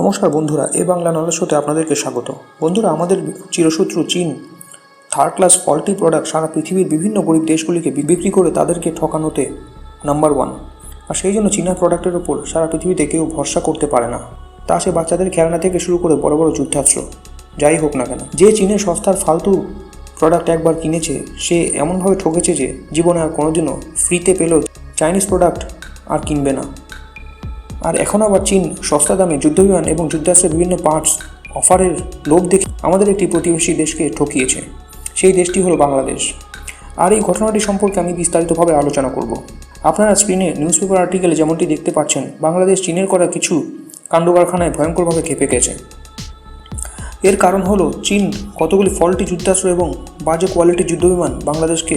নমস্কার বন্ধুরা, এ বাংলা নলেজ শোতে আপনাদেরকে স্বাগত। বন্ধুরা, আমাদের চিরশত্রু চীন থার্ড ক্লাস ফল্টি প্রোডাক্ট সারা পৃথিবীর বিভিন্ন গরিব দেশগুলিকে বিক্রি করে তাদেরকে ঠকানোতে নাম্বার ওয়ান আর সেই জন্য চীনা প্রোডাক্টের ওপর সারা পৃথিবীতে কেউ ভরসা করতে পারে না। তা সে বাচ্চাদের খেলনা থেকে শুরু করে বড় বড় যুদ্ধাস্ত্র, যাই হোক না কেন। যে চীনের সস্তার ফালতু প্রোডাক্ট একবার কিনেছে, সে এমনভাবে ঠকেছে যে জীবনে আর কোনোদিনও ফ্রিতে পেলেও চাইনিজ প্রোডাক্ট আর কিনবে না। আর এখন আবার চীন, সস্তা দামে যুদ্ধবিমান এবং যুদ্ধাস্ত্রের বিভিন্ন পার্টস অফারের লোভ দেখে আমাদের একটি প্রতিবেশী দেশকে ঠকিয়েছে। সেই দেশটি হলো বাংলাদেশ। আর এই ঘটনাটি সম্পর্কে আমি বিস্তারিতভাবে আলোচনা করব। আপনারা স্ক্রিনে নিউজ পেপার আর্টিকেলে যেমনটি দেখতে পাচ্ছেন, বাংলাদেশ চীনের করা কিছু কাণ্ড কারখানায় ভয়ঙ্করভাবে খেপে গেছে। এর কারণ হলো, চীন কতগুলি ফল্টি যুদ্ধাস্ত্র এবং বাজে কোয়ালিটির যুদ্ধবিমান বাংলাদেশকে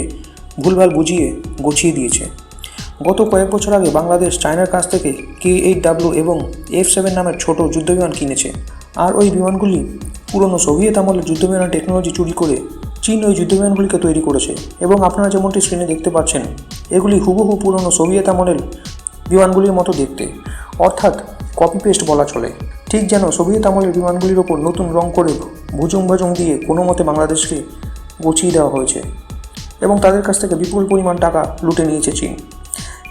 ভুলভাল বুঝিয়ে, গছিয়ে দিয়েছে। গত কয়েক বছর আগে বাংলাদেশ চায়নার কাছ থেকে কে এইট ডাব্লু এবং এফ সেভেন নামের ছোট যুদ্ধবিমান কিনেছে। আর ওই বিমানগুলি পুরনো সোভিয়েত আমলের যুদ্ধবিমান টেকনোলজি চুরি করে চীন ওই যুদ্ধবিমানগুলিকে তৈরি করেছে। এবং আপনারা যেমনটি স্ক্রিনে দেখতে পাচ্ছেন, এগুলি হুবহু পুরনো সোভিয়েত আমলের বিমানগুলির মতো দেখতে। অর্থাৎ কপি পেস্ট বলা চলে। ঠিক যেন সোভিয়েত আমলের বিমানগুলির ওপর নতুন রং করে ভুজুং ভাজুং দিয়ে কোনো মতে বাংলাদেশকে গুছিয়ে দেওয়া হয়েছে। এবং তাদের কাছ থেকে বিপুল পরিমাণ টাকা লুটে নিয়েছে চীন।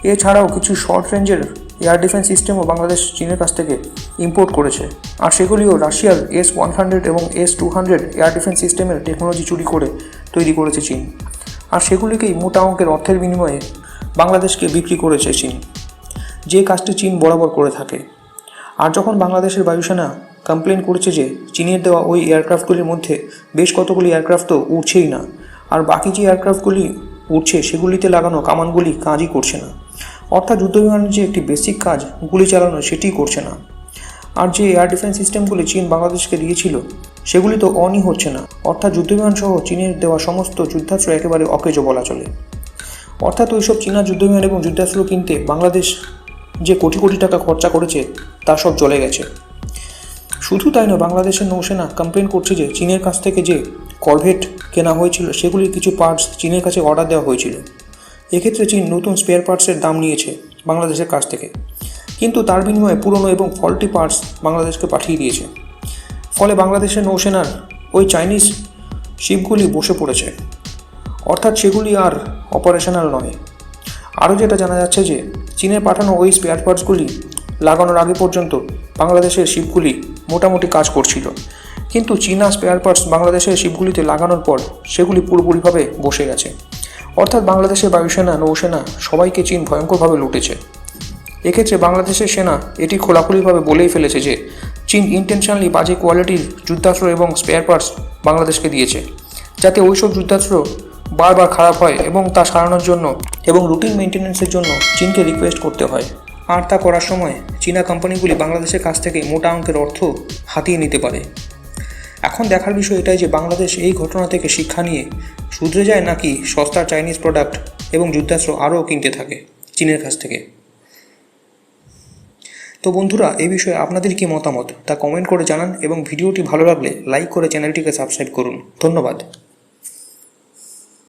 এছাড়াও কিছু শর্ট রেঞ্জের এয়ার ডিফেন্স সিস্টেমও বাংলাদেশ, চীনের কাছ থেকে ইম্পোর্ট করেছে। আর সেগুলিও রাশিয়ার এস ওয়ান হান্ড্রেড এবং S two hundred air defence সিস্টেমের টেকনোলজি চুরি করে তৈরি করেছে চীন। আর সেগুলিকেই মোটা অঙ্কের অর্থের বিনিময়ে বাংলাদেশকে বিক্রি করেছে চীন। যে কাজটি চীন বরাবর করে থাকে। আর যখন বাংলাদেশের বায়ুসেনা কমপ্লেন করেছে যে চীনের দেওয়া ওই এয়ারক্রাফটগুলির মধ্যে বেশ কতগুলি এয়ারক্রাফট তো উড়ছেই না, আর বাকি যে এয়ারক্রাফটগুলি উড়ছে সেগুলিতে লাগানো কামানগুলি কাজই করছে না। অর্থাৎ যুদ্ধবিমানের যে একটি বেসিক কাজ গুলি চালানো সেটিই করছে না। আর যে এয়ার ডিফেন্স সিস্টেমগুলি চীন বাংলাদেশকে দিয়েছিল, সেগুলি তো অনই হচ্ছে না। অর্থাৎ যুদ্ধবিমান সহ চীনের দেওয়া সমস্ত যুদ্ধাস্ত্র একেবারে অকেজ বলা চলে। অর্থাৎ ওইসব চীনা যুদ্ধবিমান এবং যুদ্ধাস্ত্র কিনতে বাংলাদেশ যে কোটি কোটি টাকা খরচা করেছে, তা সব চলে গেছে। শুধু তাই নয়, বাংলাদেশের নৌসেনা কমপ্লেন করছে যে চীনের কাছ থেকে যে করভেট কেনা হয়েছিল, সেগুলির কিছু পার্টস চীনের কাছে অর্ডার দেওয়া হয়েছিল। এক্ষেত্রে চীন নতুন স্পেয়ার পার্টসের দাম নিয়েছে বাংলাদেশের কাছ থেকে। কিন্তু তার বিনিময়ে পুরনো এবং ফল্টি পার্টস বাংলাদেশকে পাঠিয়ে দিয়েছে। ফলে বাংলাদেশের নৌসেনার ওই চাইনিজ শিপগুলি বসে পড়েছে। অর্থাৎ সেগুলি আর অপারেশনাল নয়। আরও যেটা জানা যাচ্ছে যে চীনের পাঠানো ওই স্পেয়ার পার্টসগুলি লাগানোর আগে পর্যন্ত বাংলাদেশের শিপগুলি মোটামুটি কাজ করছিল। কিন্তু চীনা স্পেয়ার পার্টস বাংলাদেশের শিপগুলিতে লাগানোর পর সেগুলি পুরোপুরিভাবে বসে গেছে। অর্থাৎ বাংলাদেশের বায়ুসেনা, নৌসেনা সবাইকে চীন ভয়ঙ্করভাবে লুটেছে। এক্ষেত্রে বাংলাদেশের সেনা এটি খোলাখুলিভাবে বলেই ফেলেছে যে, চীন ইন্টেনশনালি বাজে কোয়ালিটির যুদ্ধাস্ত্র এবং স্পেয়ার পার্টস বাংলাদেশকে দিয়েছে, যাতে ওইসব যুদ্ধাস্ত্র বারবার খারাপ হয় এবং তা সারানোর জন্য এবং রুটিন মেনটেন্যান্সের জন্য চীনকে রিকোয়েস্ট করতে হয়। আর তা করার সময় চীনা কোম্পানিগুলি বাংলাদেশের কাছ থেকে মোটা অঙ্কের অর্থ হাতিয়ে নিতে পারে। এখন দেখার বিষয় এটাই যে, বাংলাদেশ এই ঘটনা থেকে শিক্ষা নিয়ে শুধরে যায় নাকি সস্তা চাইনিজ প্রোডাক্ট এবং যুদ্ধাস্ত্র আরও কিনতে থাকে চীনের কাছ থেকে? তো বন্ধুরা এই বিষয়ে আপনাদের কি মতামত তা কমেন্ট করে জানান এবং ভিডিওটি ভালো লাগলে লাইক করে চ্যানেলটিকে সাবস্ক্রাইব করুন। ধন্যবাদ।